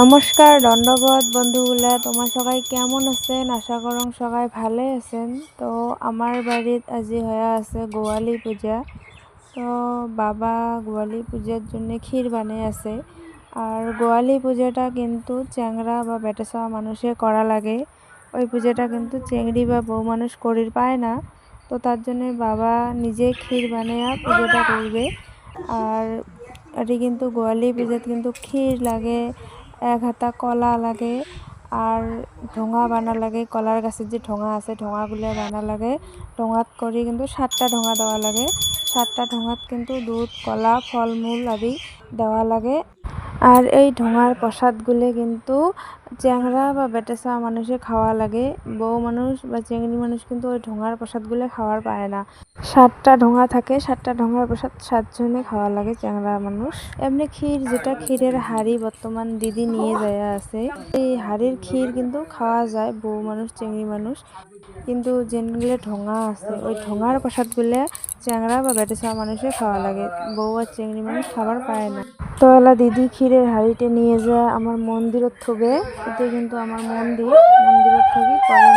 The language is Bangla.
নমস্কার দণ্ডবোধ বন্ধুগুলা, তোমার সবাই কেমন আছেন? আশা করং সবাই ভালে আছেন। তো আমার বাড়িত আজি হয়ে আছে গোয়ালি পূজা। তো বাবা গোয়ালি পূজার জন্য ক্ষীর বানিয়ে আছে। আর গোয়ালি পূজাটা কিন্তু চ্যাংরা বা বেটাসা মানুষে করা লাগে। ওই পূজাটা কিন্তু চেংড়ি বা বউ মানুষ করির পায় না। তো তার জন্য বাবা নিজে ক্ষীর বানিয়ে পূজাটা করবে। আর এটি কিন্তু গোয়ালি পূজাত কিন্তু ক্ষীর লাগে। এক হাতা কলা লাগে আর ঢোঙা বানা লাগে, কলার গাছের যে ঢোঙা আছে ঢোঙাগুলো বানা লাগে। ঢোঙাত করে কিন্তু সাতটা ঢোঙা দেওয়া লাগে। সাতটা ঢোঙাত কিন্তু দুধ, কলা, ফলমূল আদি দেওয়া লাগে। আর এই ঢোঙার প্রসাদগুলো কিন্তু চ্যাংরা বা বেটেসা মানুষে খাওয়া লাগে। বউ মানুষ বা চেংড়ি মানুষ কিন্তু ওই ঢোঙার প্রসাদগুলো খাওয়ার পায় না। সাতটা ঢোঙা থাকে, সাতটা ঢোঙার প্রসাদ সাতজনে খাওয়া লাগে চ্যাংরা মানুষ। এমনি ক্ষীর, যেটা ক্ষীরের হাড়ি বর্তমান দিদি নিয়ে যায় আছে। এই হাড়ির ক্ষীর কিন্তু খাওয়া যায়, বউ মানুষ, চেংড়ি মানুষ। কিন্তু যেগুলো ঢোঙা আছে, ওই ঢোঙার প্রসাদগুলো চ্যাংরা বা বেটেসা মানুষে খাওয়া লাগে। বউ আর চেংড়ি মানুষ খাবার পায় না। তো এলা দিদি ক্ষীরের হাড়িতে নিয়ে যায় আমার মন্দিরত থবে। এতে কিন্তু আমার মন্দির, মন্দিরত থবি পরে